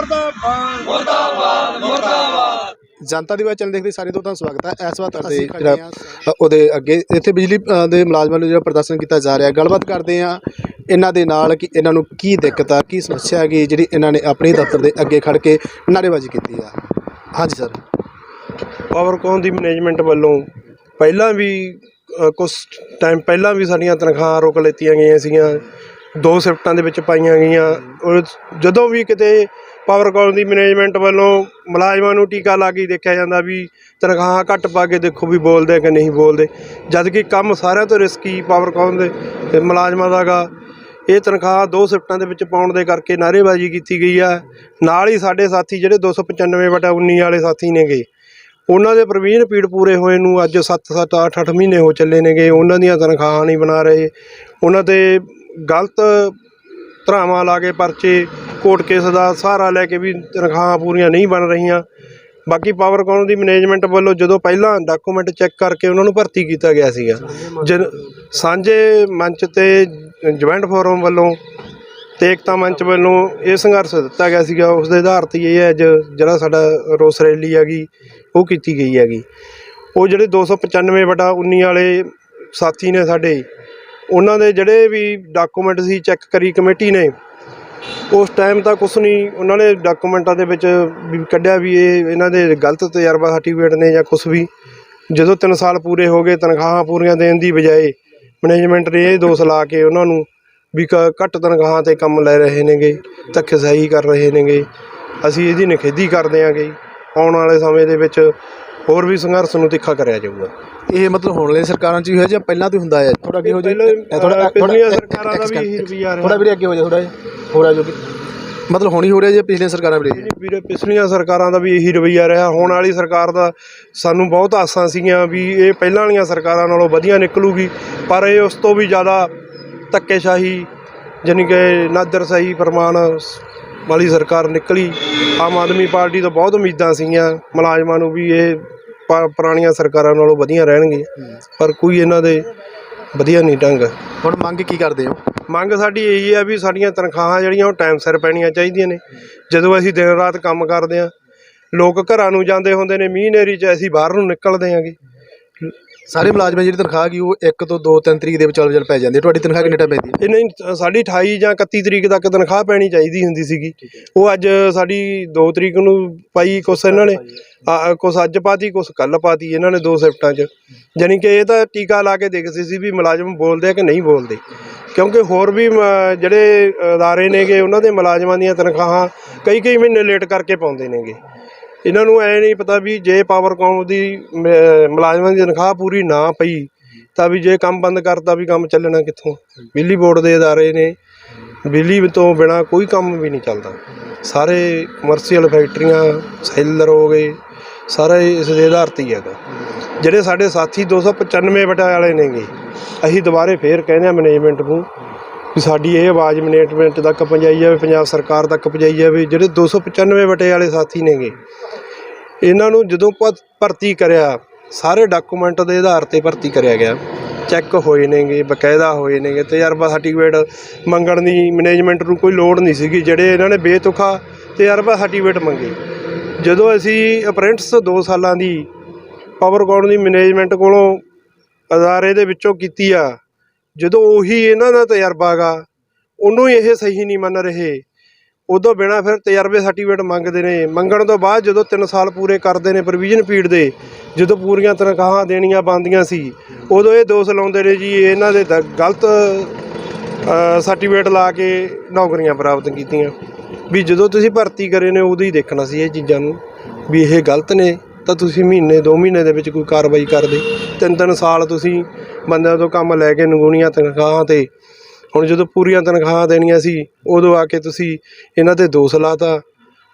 ਮੁਰਦਾਬਾਦ। ਮੁਰਦਾਬਾਦ ਮੁਰਦਾਬਾਦ। ਜਨਤਾ ਦੀ ਆਵਾਜ਼ ਚੈਨਲ ਦੇਖਦੇ ਸਾਰੇ ਦੋਸਤਾਂ ਦਾ ਸਵਾਗਤ ਹੈ। ਇਸ ਵਾਰ ਅਸੀਂ ਉਹਦੇ ਅੱਗੇ ਇੱਥੇ ਬਿਜਲੀ ਦੇ ਮੁਲਾਜ਼ਮਾਂ ਨੂੰ ਜਿਹੜਾ ਪ੍ਰਦਰਸ਼ਨ ਕੀਤਾ ਜਾ ਰਿਹਾ ਗੱਲਬਾਤ ਕਰਦੇ ਆ ਇਹਨਾਂ ਦੇ ਨਾਲ ਕਿ ਇਹਨਾਂ ਨੂੰ ਕੀ ਦਿੱਕਤ ਆ ਕੀ ਸਮੱਸਿਆ ਹੈਗੀ ਜਿਹੜੀ ਇਹਨਾਂ ਨੇ ਆਪਣੇ ਦਫ਼ਤਰ ਦੇ ਅੱਗੇ ਖੜ ਕੇ ਨਾਅਰੇਬਾਜ਼ੀ ਕੀਤੀ ਆ। ਹਾਂਜੀ ਸਰ। ਪਾਵਰਕੌਮ ਦੀ ਮੈਨੇਜਮੈਂਟ ਵੱਲੋਂ ਪਹਿਲਾਂ ਵੀ ਕੁਝ ਟਾਈਮ ਪਹਿਲਾਂ ਵੀ ਸਾਡੀਆਂ ਤਨਖਾਹਾਂ ਰੋਕ ਲਿੱਤੀਆਂ ਗਈਆਂ ਸੀਗੀਆਂ। ਦੋ ਸ਼ਿਫਟਾਂ ਦੇ ਵਿੱਚ ਪਾਈਆਂ ਗਈਆਂ। ਔਰ ਜਦੋਂ ਵੀ ਕਿਤੇ ਪਾਵਰਕੌਮ ਦੀ ਮੈਨੇਜਮੈਂਟ ਵੱਲੋਂ ਮੁਲਾਜ਼ਮਾਂ ਨੂੰ ਟੀਕਾ ਲਾ ਕੇ ਦੇਖਿਆ ਜਾਂਦਾ ਵੀ ਤਨਖਾਹਾਂ ਘੱਟ ਪਾ ਕੇ ਦੇਖੋ ਵੀ ਬੋਲਦੇ ਕਿ ਨਹੀਂ ਬੋਲਦੇ। ਜਦ ਕਿ ਕੰਮ ਸਾਰਿਆਂ ਤੋਂ ਰਿਸਕੀ ਪਾਵਰਕੌਮ ਦੇ ਤੇ ਮੁਲਾਜ਼ਮਾਂ ਦਾਗਾ ਇਹ ਤਨਖਾਹ ਦੋ ਸ਼ਿਫਟਾਂ ਦੇ ਵਿੱਚ ਪਾਉਣ ਦੇ ਕਰਕੇ ਨਾਅਰੇਬਾਜ਼ੀ ਕੀਤੀ ਗਈ ਆ। ਨਾਲ ਹੀ ਸਾਡੇ ਸਾਥੀ ਜਿਹੜੇ 295 ਵਟਾ 19 ਵਾਲੇ ਸਾਥੀ ਨੇਗੇ। ਉਹਨਾਂ ਦੇ ਪ੍ਰਵੀਨ ਪੀੜ ਪੂਰੇ ਹੋਏ ਨੂੰ ਅੱਜ 7 7 8 8 ਮਹੀਨੇ ਹੋ ਚੱਲੇ ਨੇਗੇ। ਉਹਨਾਂ ਦੀਆਂ ਤਨਖਾਹਾਂ ਨਹੀਂ ਬਣਾ ਰਹੇ। ਉਹਨਾਂ ਤੇ ਗਲਤ ਧਰਾਵਾਂ ਲਾ ਕੇ ਪਰਚੇ, ਕੋਰਟ ਕੇਸ ਦਾ ਸਹਾਰਾ ਲੈ ਕੇ ਵੀ ਤਨਖਾਹਾਂ ਪੂਰੀਆਂ ਨਹੀਂ ਬਣ ਰਹੀਆਂ। ਬਾਕੀ ਪਾਵਰਕੌਨ ਦੀ? ਮੈਨੇਜਮੈਂਟ ਵੱਲੋਂ ਜਦੋਂ ਪਹਿਲਾਂ ਡਾਕੂਮੈਂਟ ਚੈੱਕ ਕਰਕੇ ਉਹਨਾਂ ਨੂੰ ਭਰਤੀ ਕੀਤਾ ਗਿਆ ਸੀਗਾ। ਜਨ ਸਾਂਝੇ ਮੰਚ ਤੇ ਜੁਆਇੰਟ ਫੋਰਮ ਵੱਲੋਂ ਤੇ ਏਕਤਾ ਮੰਚ ਵੱਲੋਂ ਇਹ ਸੰਘਰਸ਼ ਦਿੱਤਾ ਗਿਆ ਸੀਗਾ। ਉਸ ਦੇ ਆਧਾਰ ਤੇ ਇਹ ਅੱਜ ਜਿਹੜਾ ਸਾਡਾ ਰੋਸ ਰੈਲੀ ਹੈਗੀ, ਉਹ ਕੀਤੀ ਗਈ ਹੈਗੀ। ਉਹ ਜਿਹੜੇ 295 ਵਟਾ 19 ਵਾਲੇ ਸਾਥੀ ਨੇ ਸਾਡੇ ਉਹਨਾਂ ਦੇ ਜਿਹੜੇ ਵੀ ਡਾਕੂਮੈਂਟ ਸੀ ਚੈੱਕ ਕਰੀ ਕਮੇਟੀ ਨੇ, ਉਸ ਟਾਈਮ ਤਾਂ ਕੁਛ ਨਹੀਂ, ਉਹਨਾਂ ਨੇ ਡਾਕੂਮੈਂਟਾਂ ਦੇ ਵਿੱਚ ਵੀ ਕੱਢਿਆ ਵੀ ਇਹ, ਇਹਨਾਂ ਦੇ ਗਲਤ ਤਜਰਬਾ ਸਰਟੀਫਿਕੇਟ ਨੇ ਜਾਂ ਕੁਛ ਵੀ। ਜਦੋਂ 3 ਸਾਲ ਪੂਰੇ ਹੋ ਗਏ, ਤਨਖਾਹਾਂ ਪੂਰੀਆਂ ਦੇਣ ਦੀ ਬਜਾਏ ਮੈਨੇਜਮੈਂਟ ਨੇ ਇਹ ਦੋਸ਼ ਲਾ ਕੇ ਉਹਨਾਂ ਨੂੰ ਵੀ ਕ- ਘੱਟ ਤਨਖਾਹਾਂ ਤੇ ਕੰਮ ਲੈ ਰਹੇ ਨੇਗੇ ਧੱਕੇਸ਼ਾਹੀ ਕਰ ਰਹੇ ਨੇਗੇ। ਅਸੀਂ ਇਹਦੀ ਨਿਖੇਧੀ ਕਰਦੇ ਆਂਗੇ। ਆਉਣ ਵਾਲੇ ਸਮੇਂ ਦੇ ਵਿੱਚ ਹੋਰ ਵੀ ਸੰਘਰਸ਼ ਨੂੰ ਤਿੱਖਾ ਕਰਿਆ ਜਾਊਗਾ। ਇਹ ਮਤਲਬ ਹੋਣ ਵਾਲੀ ਸਰਕਾਰਾਂ 'ਚ ਹੀ ਹੋਇਆ ਜਾਂ ਪਹਿਲਾਂ ਤੋਂ ਹੀ ਹੁੰਦਾ ਹੈ? ਥੋੜਾ ਅੱਗੇ ਹੋ ਜਾਏ ਥੋੜਾ ਪਿਛਲੀਆਂ ਸਰਕਾਰਾਂ ਦਾ ਵੀ ਇਹੀ ਰਵੱਈਆ ਰਿਹਾ। ਥੋੜਾ ਵੀਰੇ ਅੱਗੇ ਹੋ ਜਾ ਥੋੜਾ ਰਿਹਾ ਜੋ ਮਤਲਬ ਹੋਣੀ ਹੋ ਰਿਹਾ ਜੇ ਪਿਛਲੀਆਂ ਸਰਕਾਰਾਂ ਨਹੀਂ ਵੀਰੇ ਪਿਛਲੀਆਂ ਸਰਕਾਰਾਂ ਦਾ ਵੀ ਇਹੀ ਰਵੱਈਆ ਰਿਹਾ। ਹੁਣ ਵਾਲੀ ਸਰਕਾਰ ਦਾ ਸਾਨੂੰ ਬਹੁਤ ਆਸਾਂ ਸੀਗੀਆਂ ਵੀ ਇਹ ਪਹਿਲਾਂ ਵਾਲੀਆਂ ਸਰਕਾਰਾਂ ਨਾਲੋਂ ਵਧੀਆ ਨਿਕਲੂਗੀ ਪਰ ਇਹ ਉਸ ਤੋਂ ਵੀ ਜ਼ਿਆਦਾ ਧੱਕੇਸ਼ਾਹੀ ਜਾਣੀ ਕਿ ਨਾਦਰਸ਼ਾਹੀ ਫਰਮਾਨ ਵਾਲੀ ਸਰਕਾਰ ਨਿਕਲੀ ਆਮ ਆਦਮੀ ਪਾਰਟੀ ਤੋਂ ਬਹੁਤ ਉਮੀਦਾਂ ਸੀਗੀਆਂ। ਮੁਲਾਜ਼ਮਾਂ ਨੂੰ ਵੀ ਇਹ ਪੁਰਾਣੀਆਂ ਸਰਕਾਰਾਂ ਨਾਲੋਂ ਵਧੀਆ ਰਹਿਣਗੇ। ਪਰ ਕੋਈ ਇਹਨਾਂ ਦੇ ਵਧੀਆ ਨਹੀਂ ਢੰਗ। ਹੁਣ ਮੰਗ ਕੀ ਕਰਦੇ ਹੋ? ਮੰਗ ਸਾਡੀ ਇਹੀ ਹੈ ਵੀ ਸਾਡੀਆਂ ਤਨਖਾਹਾਂ ਜਿਹੜੀਆਂ ਉਹ ਟਾਈਮ ਸਿਰ ਪੈਣੀਆਂ ਚਾਹੀਦੀਆਂ ਨੇ। ਜਦੋਂ ਅਸੀਂ ਦਿਨ ਰਾਤ ਕੰਮ ਕਰਦੇ ਹਾਂ ਲੋਕ ਘਰਾਂ ਨੂੰ ਜਾਂਦੇ ਹੁੰਦੇ ਨੇ ਮੀਂਹ ਨੇਰੀ 'ਚ ਅਸੀਂ ਬਾਹਰ ਨੂੰ ਨਿਕਲਦੇ ਆਂਗੇ ਸਾਰੇ ਮੁਲਾਜ਼ਮਾਂ ਦੀ ਜਿਹੜੀ ਤਨਖਾਹ ਗਈ ਉਹ 1 ਤੋਂ 2 3 ਤਰੀਕ ਦੇ ਵਿੱਚ ਚੱਲ ਚੱਲ ਪੈ ਜਾਂਦੀ ਹੈ। ਤੁਹਾਡੀ ਤਨਖਾਹ ਕਿੰਨੇ ਟਾਈਮ ਪੈਂਦੀ ਹੈ? ਇਹ ਨਹੀਂ ਸਾਡੀ 28 ਜਾਂ 31 ਤਰੀਕ ਤੱਕ ਤਨਖਾਹ ਪੈਣੀ ਚਾਹੀਦੀ ਹੁੰਦੀ ਸੀਗੀ। ਉਹ ਅੱਜ ਸਾਡੀ 2 ਤਰੀਕ ਨੂੰ ਪਾਈ ਕੁਛ ਇਹਨਾਂ ਨੇ। ਕੁਛ ਅੱਜ ਪਾਤੀ ਕੁਛ ਕੱਲ ਪਾਤੀ ਇਹਨਾਂ ਨੇ ਦੋ ਸ਼ਿਫਟਾਂ 'ਚ। ਜਾਣੀ ਕਿ ਇਹ ਤਾਂ ਟੀਕਾ ਲਾ ਕੇ ਦੇਖਦੇ ਸੀ ਵੀ ਮੁਲਾਜ਼ਮ ਬੋਲਦੇ ਆ ਕਿ ਨਹੀਂ ਬੋਲਦੇ। ਕਿਉਂਕਿ ਹੋਰ ਵੀ ਜਿਹੜੇ ਅਦਾਰੇ ਨੇਗੇ ਉਹਨਾਂ ਦੇ ਮੁਲਾਜ਼ਮਾਂ ਦੀਆਂ ਤਨਖਾਹਾਂ ਕਈ ਕਈ ਮਹੀਨੇ ਲੇਟ ਕਰਕੇ ਪਾਉਂਦੇ ਨੇਗੇ। ਇਹਨਾਂ ਨੂੰ ਐ ਨਹੀਂ ਪਤਾ ਵੀ ਜੇ ਪਾਵਰਕੌਮ ਦੀ ਮ- ਮੁਲਾਜ਼ਮਾਂ ਦੀ ਤਨਖਾਹ ਪੂਰੀ ਨਾ ਪਈ, ਤਾਂ ਵੀ ਜੇ ਕੰਮ ਬੰਦ ਕਰਤਾ ਵੀ ਕੰਮ ਚੱਲਣਾ ਕਿੱਥੋਂ? ਬਿਜਲੀ ਬੋਰਡ ਦੇ ਅਦਾਰੇ ਨੇ। ਬਿਜਲੀ ਤੋਂ ਬਿਨਾ ਕੋਈ ਕੰਮ ਵੀ ਨਹੀਂ ਚੱਲਦਾ। ਸਾਰੇ ਕਮਰਸ਼ੀਅਲ ਫੈਕਟਰੀਆਂ ਸੈਲਰ ਹੋ ਗਏ, ਸਾਰੇ ਇਸ ਦੇ ਆਧਾਰ ਤੇ ਹੀ ਹੈਗਾ। ਜਿਹੜੇ ਸਾਡੇ ਸਾਥੀ 295 ਵਟਾ ਵਾਲੇ ਨੇਗੇ, ਅਸੀਂ ਦੁਬਾਰੇ ਫੇਰ ਕਹਿੰਦੇ ਆ ਮੈਨੇਜਮੈਂਟ ਨੂੰ ਵੀ ਸਾਡੀ ਇਹ ਆਵਾਜ਼ ਮੈਨੇਜਮੈਂਟ ਤੱਕ ਪਹੁੰਚਾਈ ਜਾਵੇ, ਪੰਜਾਬ ਸਰਕਾਰ ਤੱਕ ਪਹੁੰਚਾਈ ਜਾਵੇ, ਜਿਹੜੇ 295 ਵਟੇ ਵਾਲੇ ਸਾਥੀ ਨੇਗੇ। ਇਹਨਾਂ ਨੂੰ ਜਦੋਂ ਭ- ਭਰਤੀ ਕਰਿਆ, ਸਾਰੇ ਡਾਕੂਮੈਂਟ ਦੇ ਆਧਾਰ ਤੇ ਭਰਤੀ ਕਰਿਆ ਗਿਆ। ਚੈੱਕ ਹੋਏ ਨੇਗੇ, ਬਕਾਇਦਾ ਹੋਏ ਨੇਗੇ, ਤਜਰਬਾ ਸਰਟੀਫਿਕੇਟ ਮੰਗਣ ਦੀ ਮੈਨੇਜਮੈਂਟ ਨੂੰ ਕੋਈ ਲੋੜ ਨਹੀਂ ਸੀਗੀ, ਜਿਹੜੇ ਇਹਨਾਂ ਨੇ ਬੇਤੁਖਾ ਤਜਰਬਾ ਸਰਟੀਫਿਕੇਟ ਮੰਗੇ। ਜਦੋਂ ਅਸੀਂ ਅਪ੍ਰੈਂਟਿਸ 2 ਸਾਲਾਂ ਦੀ ਪਾਵਰਕੌਨ ਦੀ ਮੈਨੇਜਮੈਂਟ ਕੋਲੋਂ ਅਦਾਰੇ ਦੇ ਵਿੱਚੋਂ ਕੀਤੀ ਆ ਜਦੋਂ ਉਹੀ ਇਹਨਾਂ ਦਾ ਤਜਰਬਾ ਗਾ, ਉਹਨੂੰ ਹੀ ਇਹ ਸਹੀ ਨਹੀਂ ਮੰਨ ਰਹੇ। ਉਦੋਂ ਬਿਨਾ ਫਿਰ ਤਜਰਬੇ ਸਰਟੀਫਿਕੇਟ ਮੰਗਦੇ ਨੇ। ਮੰਗਣ ਤੋਂ ਬਾਅਦ ਜਦੋਂ 3 ਸਾਲ ਪੂਰੇ ਕਰਦੇ ਨੇ ਪ੍ਰੋਵੀਜ਼ਨ ਪੀੜ ਦੇ, ਜਦੋਂ ਪੂਰੀਆਂ ਤਨਖਾਹਾਂ ਦੇਣੀਆਂ ਬੰਦੀਆਂ ਸੀ, ਉਦੋਂ ਇਹ ਦੋਸ਼ ਲਾਉਂਦੇ ਨੇ ਜੀ, ਇਹਨਾਂ ਦੇ ਦ- ਗਲਤ ਸਰਟੀਫਿਕੇਟ ਲਾ ਕੇ ਨੌਕਰੀਆਂ ਪ੍ਰਾਪਤ ਕੀਤੀਆਂ। ਵੀ ਜਦੋਂ ਤੁਸੀਂ ਭਰਤੀ ਕਰੇ ਨੇ, ਉਦੋਂ ਹੀ ਦੇਖਣਾ ਸੀ ਇਹ ਚੀਜ਼ਾਂ ਨੂੰ, ਵੀ ਇਹ ਗਲਤ ਨੇ, ਤਾਂ ਤੁਸੀਂ ਮਹੀਨੇ 2 ਮਹੀਨੇ ਦੇ ਵਿੱਚ ਕੋਈ ਕਾਰਵਾਈ ਕਰਦੇ। ਤਿੰਨ ਤਿੰਨ ਸਾਲ ਤੁਸੀਂ ਬੰਦਿਆਂ ਤੋਂ ਕੰਮ ਲੈ ਕੇ ਨਗੂਣੀਆਂ ਤਨਖਾਹਾਂ ਤੇ। ਹੁਣ ਜਦੋਂ ਪੂਰੀਆਂ ਤਨਖਾਹਾਂ ਦੇਣੀਆਂ ਸੀ, ਉਦੋਂ ਆ ਕੇ ਤੁਸੀਂ ਇਹਨਾਂ ਤੇ ਦੋਸ਼ ਲਾਤਾ।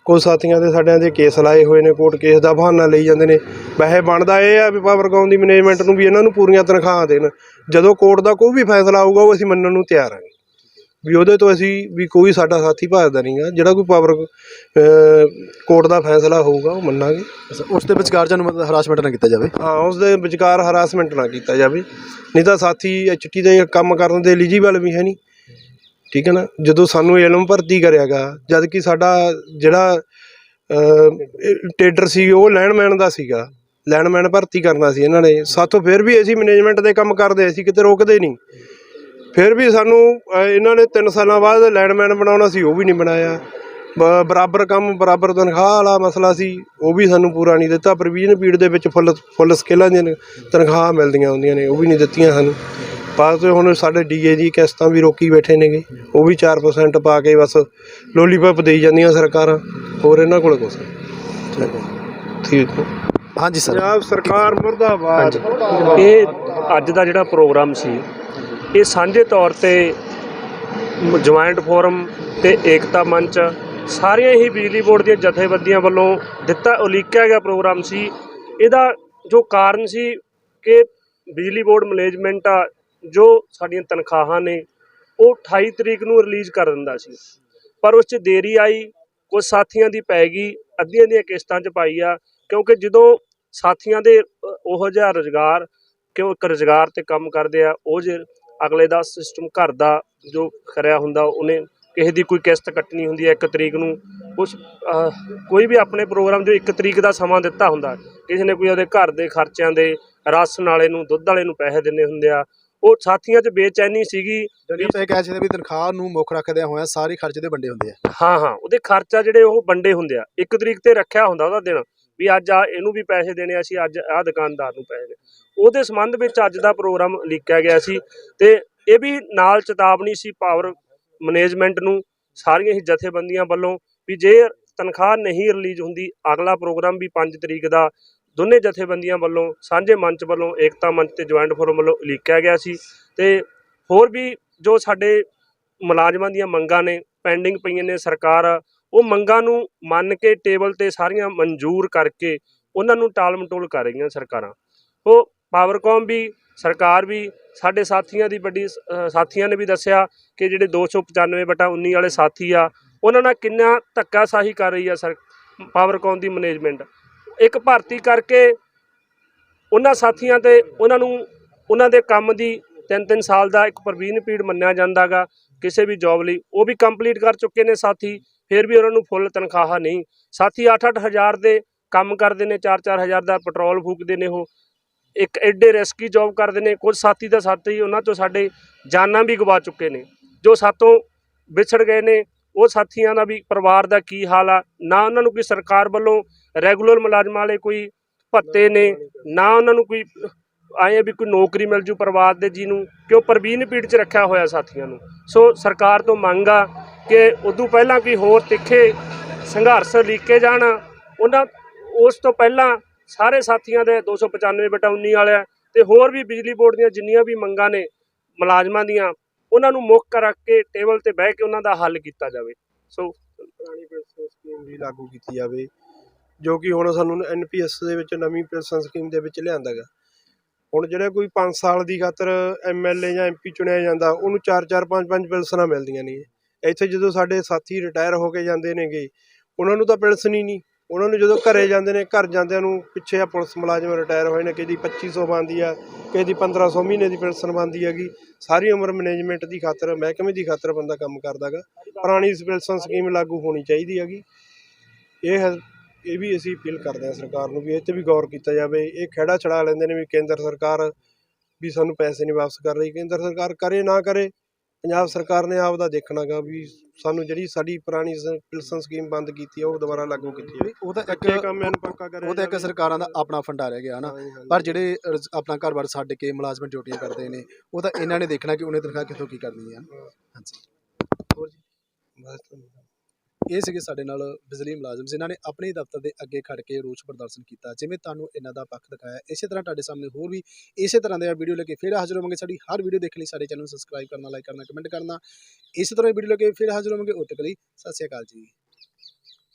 ਕੁਝ ਸਾਥੀਆਂ ਦੇ ਸਾਡਿਆਂ ਦੇ ਕੇਸ ਲਾਏ ਹੋਏ ਨੇ, ਕੋਰਟ ਕੇਸ ਦਾ ਬਹਾਨਾ ਲਈ ਜਾਂਦੇ ਨੇ। ਵੈਸੇ ਬਣਦਾ ਇਹ ਆ ਵੀ ਪਾਵਰਕੌਮ ਦੀ ਮੈਨੇਜਮੈਂਟ ਨੂੰ ਵੀ ਇਹਨਾਂ ਨੂੰ ਪੂਰੀਆਂ ਤਨਖਾਹਾਂ ਦੇਣ। ਜਦੋਂ ਕੋਰਟ ਦਾ ਕੋਈ ਵੀ ਫੈਸਲਾ ਆਊਗਾ, ਉਹ ਅਸੀਂ ਮੰਨਣ ਨੂੰ ਤਿਆਰ ਹਾਂ ਵੀ ਉਹਦੇ ਤੋਂ ਅਸੀਂ ਵੀ ਕੋਈ ਸਾਡਾ ਸਾਥੀ ਭਾਜਦਾ ਨਹੀਂਗਾ ਜਿਹੜਾ ਕੋਈ ਪਾਵਰ ਕੋਰਟ ਦਾ ਫੈਸਲਾ ਹੋਊਗਾ ਉਹ ਮੰਨਾਂਗੇ। ਉਸ ਦੇ ਵਿਚਕਾਰ ਜਾਨੂੰ ਹਰਾਸਮੈਂਟ ਨਾ ਕੀਤਾ ਜਾਵੇ? ਹਾਂ ਉਸ ਦੇ ਵਿਚਕਾਰ ਹਰਾਸਮੈਂਟ ਨਾ ਕੀਤਾ ਜਾਵੇ। ਨਹੀਂ ਤਾਂ ਸਾਥੀ ਐਚਟੀ ਦੇ ਕੰਮ ਕਰਨ ਦੇ ਐਲੀਜੀਬਲ ਵੀ ਹੈ ਨਹੀਂ। ਠੀਕ ਹੈ ਨਾ? ਜਦੋਂ ਸਾਨੂੰ ਇਲਮ ਭਰਤੀ ਕਰਿਆਗਾ ਜਦ ਕਿ ਸਾਡਾ ਜਿਹੜਾ ਟੇਡਰ ਸੀ ਉਹ ਲੈਂਡਮੈਨ ਦਾ ਸੀਗਾ। ਲੈਂਡਮੈਨ ਭਰਤੀ ਕਰਨਾ ਸੀ ਇਹਨਾਂ ਨੇ। ਸਾਥੋਂ ਫਿਰ ਵੀ ਅਸੀਂ ਮੈਨੇਜਮੈਂਟ ਦੇ ਕੰਮ ਕਰਦੇ ਅਸੀਂ ਕਿਤੇ ਰੋਕਦੇ ਨਹੀਂ। ਫਿਰ ਵੀ ਸਾਨੂੰ ਇਹਨਾਂ ਨੇ 3 ਸਾਲਾਂ ਬਾਅਦ ਲੈਂਡਮੈਨ ਬਣਾਉਣਾ ਸੀ ਉਹ ਵੀ ਨਹੀਂ ਬਣਾਇਆ। ਬਰਾਬਰ ਕੰਮ ਬਰਾਬਰ ਤਨਖਾਹ ਵਾਲਾ ਮਸਲਾ ਸੀ ਉਹ ਵੀ ਸਾਨੂੰ ਪੂਰਾ ਨਹੀਂ ਦਿੱਤਾ। ਪ੍ਰੋਵੀਜ਼ਨ ਪੀੜ ਦੇ ਵਿੱਚ ਫੁੱਲ ਫੁੱਲ ਸਕੇਲਾਂ ਦੀਆਂ ਤਨਖਾਹ ਮਿਲਦੀਆਂ ਹੁੰਦੀਆਂ ਨੇ ਉਹ ਵੀ ਨਹੀਂ ਦਿੱਤੀਆਂ ਸਾਨੂੰ। 'ਚ ਹੁਣ ਸਾਡੇ ਡੀਏ ਦੀ ਕਿਸ਼ਤਾਂ ਵੀ ਰੋਕੀ ਬੈਠੇ ਨੇਗੇ ਉਹ ਵੀ 4% ਪਾ ਕੇ ਬਸ ਲੋਲੀਪੌਪ ਦੇਈ ਜਾਂਦੀਆਂ ਸਰਕਾਰਾਂ ਹੋਰ ਇਹਨਾਂ ਕੋਲ ਨਹੀਂ। ਠੀਕ ਹਾਂਜੀ ਸਰ। ਪੰਜਾਬ ਸਰਕਾਰ ਮੁਰਦਾਬਾਦ। ਇਹ ਅੱਜ ਦਾ ਜਿਹੜਾ ਪ੍ਰੋਗਰਾਮ ਸੀ ਇਹ ਸਾਂਝੇ ਤੌਰ ਤੇ ਜੁਆਇੰਟ ਫੋਰਮ ਤੇ ਏਕਤਾ ਮੰਚ ਸਾਰੀਆਂ ਹੀ ਬਿਜਲੀ ਬੋਰਡ ਦੀਆਂ ਜਥੇਬੰਦੀਆਂ ਵੱਲੋਂ ਦਿੱਤਾ ਉਲੀਕਿਆ ਗਿਆ ਪ੍ਰੋਗਰਾਮ ਸੀ। ਇਹਦਾ ਜੋ ਕਾਰਨ ਸੀ ਕਿ ਬਿਜਲੀ ਬੋਰਡ ਮੈਨੇਜਮੈਂਟ ਆ ਜੋ ਸਾਡੀਆਂ ਤਨਖਾਹਾਂ ਨੇ ਉਹ 28 ਤਰੀਕ ਨੂੰ ਰਿਲੀਜ਼ ਕਰ ਦਿੰਦਾ ਸੀ। ਪਰ ਉਸ 'ਚ ਦੇਰੀ ਆਈ ਕੁਝ ਸਾਥੀਆਂ ਦੀ ਪੈ ਗਈ ਅੱਧੀਆਂ ਦੀਆਂ ਕਿਸ਼ਤਾਂ 'ਚ ਪਾਈ ਆ ਕਿਉਂਕਿ ਜਦੋਂ ਸਾਥੀਆਂ ਦੇ ਅ, ਉਹੋ ਜਿਹਾ ਰੁਜ਼ਗਾਰ ਕਿਉਂ ਇੱਕ ਰੁਜ਼ਗਾਰ ਤੇ ਕੰਮ ਕਰਦੇ ਆ ਉਹ ਜੇ ਅਗਲੇ ਦਾ ਸਿਸਟਮ ਘਰ ਦਾ ਜੋ ਕਰਿਆ ਹੁੰਦਾ ਉਹਨੇ ਕਿਸੇ ਦੀ ਕੋਈ ਕਿਸ਼ਤ ਕੱਟਣੀ ਹੁੰਦੀ ਹੈ ਇੱਕ ਤਰੀਕ ਨੂੰ ਉਸ ਕੋਈ ਵੀ ਆਪਣੇ ਪ੍ਰੋਗਰਾਮ ਜੋ ਇੱਕ ਤਰੀਕ ਦਾ ਸਮਾਂ ਦਿੱਤਾ ਹੁੰਦਾ ਕਿਸੇ ਨੇ ਕੋਈ ਉਹਦੇ ਘਰ ਦੇ ਖਰਚਿਆਂ ਦੇ ਰਾਸ਼ਨ ਵਾਲੇ ਨੂੰ ਦੁੱਧ ਵਾਲੇ ਨੂੰ ਪੈਸੇ ਦਿੰਨੇ ਹੁੰਦੇ ਆ ਉਹ ਸਾਥੀਆਂ 'ਚ ਬੇਚੈਨੀ ਸੀਗੀ। ਜਿਹੜੀ ਇਹ ਕਹਿ ਸਕਦੇ ਵੀ ਤਨਖਾਹ ਨੂੰ ਮੁੱਖ ਰੱਖਦਿਆਂ ਹੋਇਆ ਸਾਰੇ ਖਰਚੇ ਦੇ ਵੰਡੇ ਹੁੰਦੇ ਆ। ਹਾਂ ਹਾਂ ਉਹਦੇ ਖਰਚਾ ਜਿਹੜੇ ਉਹ ਵੰਡੇ ਹੁੰਦੇ ਆ ਇੱਕ ਤਰੀਕ ਤੇ ਰੱਖਿਆ ਹੁੰਦਾ ਉਹਦਾ ਦਿਨ ਵੀ ਅੱਜ ਆ ਇਹਨੂੰ ਵੀ ਪੈਸੇ ਦੇਣੇ ਆ ਅਸੀਂ ਅੱਜ ਆਹ ਦੁਕਾਨਦਾਰ ਨੂੰ ਪੈਸੇ ਦੇ ਉਹਦੇ ਸੰਬੰਧ ਵਿੱਚ ਅੱਜ ਦਾ ਪ੍ਰੋਗਰਾਮ ਲਿਖਿਆ ਗਿਆ ਸੀ ਤੇ ਇਹ ਵੀ ਨਾਲ ਚੇਤਾਵਨੀ ਸੀ ਪਾਵਰ ਮੈਨੇਜਮੈਂਟ ਨੂੰ ਸਾਰੀਆਂ ਹੀ ਜਥੇਬੰਦੀਆਂ ਵੱਲੋਂ ਵੀ ਜੇ ਤਨਖਾਹ ਨਹੀਂ ਰਿਲੀਜ਼ ਹੁੰਦੀ, ਅਗਲਾ ਪ੍ਰੋਗਰਾਮ ਵੀ 5 ਤਰੀਕ ਦਾ ਦੋਨੇ ਜਥੇਬੰਦੀਆਂ ਵੱਲੋਂ ਸਾਂਝੇ ਮੰਚ ਵੱਲੋਂ ਏਕਤਾ ਮੰਚ ਤੇ ਜੁਆਇੰਟ ਫੋਰਮ ਵੱਲੋਂ ਲਿਖਿਆ ਗਿਆ ਸੀ ਤੇ ਹੋਰ ਵੀ ਜੋ ਸਾਡੇ ਮੁਲਾਜ਼ਮਾਂ ਦੀਆਂ ਮੰਗਾਂ ਨੇ ਪੈਂਡਿੰਗ ਪਈਆਂ ਨੇ ਸਰਕਾਰ, ਉਹ ਮੰਗਾਂ ਨੂੰ ਮੰਨ ਕੇ ਟੇਬਲ ਤੇ ਸਾਰੀਆਂ ਮਨਜ਼ੂਰ ਕਰਕੇ ਉਹਨਾਂ ਨੂੰ ਟਾਲ ਮਟੋਲ ਕਰ ਰਹੀਆਂ ਸਰਕਾਰਾਂ। ਉਹ ਪਾਵਰਕੌਮ ਵੀ, ਸਰਕਾਰ ਵੀ, ਸਾਡੇ ਸਾਥੀਆਂ ਦੀ ਵੱਡੀ ਸਾਥੀਆਂ ਨੇ ਵੀ ਦੱਸਿਆ ਕਿ ਜਿਹੜੇ 295 ਬਟਾ 19 ਵਾਲੇ ਸਾਥੀ ਆ, ਉਹਨਾਂ ਨਾਲ ਕਿੰਨਾ ਧੱਕਾਸ਼ਾਹੀ ਕਰ ਰਹੀ ਆ ਸਰ ਪਾਵਰਕੌਮ ਦੀ ਮੈਨੇਜਮੈਂਟ। ਇੱਕ ਭਰਤੀ ਕਰਕੇ ਉਹਨਾਂ ਸਾਥੀਆਂ ਤੇ ਉਹਨਾਂ ਨੂੰ, ਉਹਨਾਂ ਦੇ ਕੰਮ ਦੀ 3-3 ਸਾਲ ਦਾ ਇੱਕ ਪ੍ਰਵੀਨ ਪੀੜ ਮੰਨਿਆ ਜਾਂਦਾਗਾ, ਕਿਸੇ ਵੀ ਜੌਬ ਲਈ। ਉਹ ਵੀ ਕੰਪਲੀਟ ਕਰ ਚੁੱਕੇ ਨੇ ਸਾਥੀ, ਫਿਰ ਵੀ ਉਹਨਾਂ ਨੂੰ ਫੁੱਲ ਤਨਖਾਹ ਨਹੀਂ। ਸਾਥੀ 8-8 ਹਜ਼ਾਰ ਦੇ ਕੰਮ ਕਰਦੇ ਨੇ 4-4 ਹਜ਼ਾਰ ਦਾ ਪੈਟਰੋਲ ਫੂਕਦੇ ਨੇ ਉਹ। ਇੱਕ ਐਡੇ ਰਿਸਕੀ ਜੌਬ ਕਰਦੇ ਨੇ, ਕੁਝ ਸਾਥੀ ਤਾਂ ਸਾਥੀ ਉਹਨਾਂ ਤੋਂ ਸਾਡੇ ਜਾਨਾਂ ਵੀ ਗਵਾ ਚੁੱਕੇ ਨੇ। ਜੋ ਸਾਤੋਂ ਵਿਛੜ ਗਏ ਨੇ, ਉਹ ਸਾਥੀਆਂ ਦਾ ਵੀ, ਪਰਿਵਾਰ ਦਾ ਕੀ ਹਾਲ ਆ, ਨਾ ਉਹਨਾਂ ਨੂੰ ਕੋਈ ਸਰਕਾਰ ਵੱਲੋਂ ਰੈਗੂਲਰ ਮੁਲਾਜ਼ਮਾਂ ਵਾਲੇ ਕੋਈ ਭੱਤੇ ਨੇ, ਨਾ ਉਹਨਾਂ ਨੂੰ ਕੋਈ, ਆਏ ਵੀ ਕੋਈ ਨੌਕਰੀ ਮਿਲ ਜੂ ਪਰਿਵਾਰ ਦੇ ਜੀ ਨੂੰ, ਕਿਉਂ ਪ੍ਰਵੀਨ ਪੀੜ 'ਚ ਰੱਖਿਆ ਹੋਇਆ ਸਾਥੀਆਂ ਨੂੰ। ਸੋ ਸਰਕਾਰ ਤੋਂ ਮੰਗ ਆ ਕਿ ਉਦੋਂ ਪਹਿਲਾਂ ਕੋਈ ਹੋਰ ਤਿੱਖੇ ਸੰਘਰਸ਼ ਲੀਕੇ ਜਾਣ, ਉਹਨਾਂ, ਉਸ ਤੋਂ ਪਹਿਲਾਂ ਸਾਰੇ ਸਾਥੀਆਂ ਦੇ 295 ਬਟਾ 19 ਵਾਲਿਆਂ ਤੇ ਹੋਰ ਵੀ ਬਿਜਲੀ ਬੋਰਡ ਦੀਆਂ ਜਿੰਨੀਆਂ ਵੀ ਮੰਗਾਂ ਨੇ ਮੁਲਾਜ਼ਮਾਂ ਦੀਆਂ, ਉਹਨਾਂ ਨੂੰ ਮੁੱਖ ਰੱਖ ਕੇ ਟੇਬਲ ਤੇ ਬਹਿ ਕੇ ਉਹਨਾਂ ਦਾ ਹੱਲ ਕੀਤਾ ਜਾਵੇ। ਸੋ ਪੁਰਾਣੀ ਪੈਨਸ਼ਨ ਸਕੀਮ ਵੀ ਲਾਗੂ ਕੀਤੀ ਜਾਵੇ, ਜੋ ਕਿ ਹੁਣ ਸਾਨੂੰ ਐਨਪੀਐਸ ਦੇ ਵਿੱਚ, ਨਵੀਂ ਪੈਨਸ਼ਨ ਸਕੀਮ ਦੇ ਵਿੱਚ ਲਿਆਂਦਾ ਗਾ ਹੁਣ ਜਿਹੜਾ ਕੋਈ 5 ਸਾਲ ਦੀ ਖਾਤਰ ਐਮਐਲਏ ਜਾਂ ਐਮਪੀ ਚੁਣਿਆ ਜਾਂਦਾ, ਉਹਨੂੰ 4-4 5-5 ਪੈਨਸ਼ਨਾਂ ਮਿਲਦੀਆਂ ਨੇ ਇੱਥੇ ਜਦੋਂ ਸਾਡੇ ਸਾਥੀ ਰਿਟਾਇਰ ਹੋ ਕੇ ਜਾਂਦੇ ਨੇਗੇ, ਉਹਨਾਂ ਨੂੰ ਤਾਂ ਪੈਨਸ਼ਨ ਹੀ ਨਹੀਂ ਉਹਨਾਂ ਨੂੰ ਜਦੋਂ ਘਰੇ ਜਾਂਦੇ ਨੇ, ਘਰ ਜਾਂਦਿਆਂ ਨੂੰ ਪਿੱਛੇ ਆ ਪੁਲਿਸ ਮੁਲਾਜ਼ਮ ਰਿਟਾਇਰ ਹੋਏ ਨੇ, ਕਿਸੇ ਦੀ 2500 ਬਣਦੀ ਆ, ਕਿਸੇ ਦੀ 1500 ਮਹੀਨੇ ਦੀ ਪੈਨਸ਼ਨ ਬਣਦੀ ਹੈਗੀ। ਸਾਰੀ ਉਮਰ ਮੈਨੇਜਮੈਂਟ ਦੀ ਖਾਤਰ, ਮਹਿਕਮੇ ਦੀ ਖਾਤਰ ਬੰਦਾ ਕੰਮ ਕਰਦਾਗਾ ਪੁਰਾਣੀ ਪੈਨਸ਼ਨ ਸਕੀਮ ਲਾਗੂ ਹੋਣੀ ਚਾਹੀਦੀ ਹੈਗੀ। ਇਹ ਇਹ ਵੀ ਅਸੀਂ ਅਪੀਲ ਕਰਦੇ ਹਾਂ ਸਰਕਾਰ ਨੂੰ ਵੀ ਇਹ ਤੇ ਵੀ ਗੌਰ ਕੀਤਾ ਜਾਵੇ। ਇਹ ਖੇੜਾ ਛੜਾ ਲੈਂਦੇ ਨੇ ਵੀ ਕੇਂਦਰ ਸਰਕਾਰ ਵੀ ਸਾਨੂੰ ਪੈਸੇ ਨਹੀਂ ਵਾਪਸ ਕਰ ਰਹੀ। ਕੇਂਦਰ ਸਰਕਾਰ ਕਰੇ ਨਾ ਕਰੇ ਪੰਜਾਬ ਸਰਕਾਰ ਨੇ ਆਪਦਾ ਦੇਖਣਾਗਾ ਵੀ ਸਾਨੂੰ ਜਿਹੜੀ ਸਾਡੀ ਪੁਰਾਣੀ ਪੈਨਸ਼ਨ ਸਕੀਮ ਬੰਦ ਕੀਤੀ ਹੈ ਉਹ ਦੁਬਾਰਾ ਲਾਗੂ ਕੀਤੀ ਹੈ ਉਹ ਤਾਂ ਕੱਚੇ ਇੱਕ ਕੰਮ ਨੂੰ ਪੱਕਾ ਕਰਿਆ ਉਹ ਤਾਂ ਇੱਕ ਜਾਵੇ। ਸਰਕਾਰਾਂ ਦਾ ਆਪਣਾ ਫੰਡਾ ਰਹਿ ਗਿਆ ਹਨਾ? ਹਾਂਜੀ, ਹਾਂਜੀ। ਪਰ ਜਿਹੜੇ ਰਜ਼- ਆਪਣਾ ਘਰ-ਬਾਰ ਛੱਡ ਕੇ ਮੁਲਾਜ਼ਮ ਡਿਊਟੀਆਂ ਕਰਦੇ ਨੇ ਉਹ ਤਾਂ ਇਹਨਾਂ ਨੇ ਦੇਖਣਾ ਕਿ ਉਹਨੇ ਤਨਖਾਹ ਕਿੱਥੋਂ ਕੀ ਕਰਨੀ ਆ। ਹਾਂਜੀ ਹੋਰ ਜੀ ਬਸ ਧੰਨਵਾਦ। ਇਹ ਸੀਗੇ ਸਾਡੇ ਨਾਲ ਬਿਜਲੀ ਮੁਲਾਜ਼ਮ, ਜਿਨ੍ਹਾਂ ਨੇ ਆਪਣੇ ਦਫ਼ਤਰ ਦੇ ਅੱਗੇ ਖੜ ਕੇ ਰੋਸ ਪ੍ਰਦਰਸ਼ਨ ਕੀਤਾ, ਜਿਵੇਂ ਤੁਹਾਨੂੰ ਇਹਨਾਂ ਦਾ ਪੱਖ ਦਿਖਾਇਆ। ਇਸੇ ਤਰ੍ਹਾਂ ਤੁਹਾਡੇ ਸਾਹਮਣੇ ਹੋਰ ਵੀ ਇਸੇ ਤਰ੍ਹਾਂ ਦੇ ਵੀਡੀਓ ਲੈ ਕੇ ਫਿਰ ਹਾਜ਼ਰ ਹੋਵਾਂਗੇ ਸਾਡੀ ਹਰ ਵੀਡੀਓ ਦੇਖਣ ਲਈ। ਸਾਡੇ ਚੈਨਲ ਨੂੰ ਸਬਸਕ੍ਰਾਈਬ ਕਰਨਾ ਲਾਈਕ ਕਰਨਾ ਕਮੈਂਟ ਕਰਨਾ। ਇਸੇ ਤਰ੍ਹਾਂ ਦੀ ਵੀਡੀਓ ਲੈ ਕੇ ਫਿਰ ਹਾਜ਼ਰ ਹੋਵਾਂਗੇ। ਉਤਕਲੀ ਸਤਿ ਸ਼੍ਰੀ ਅਕਾਲ ਜੀ।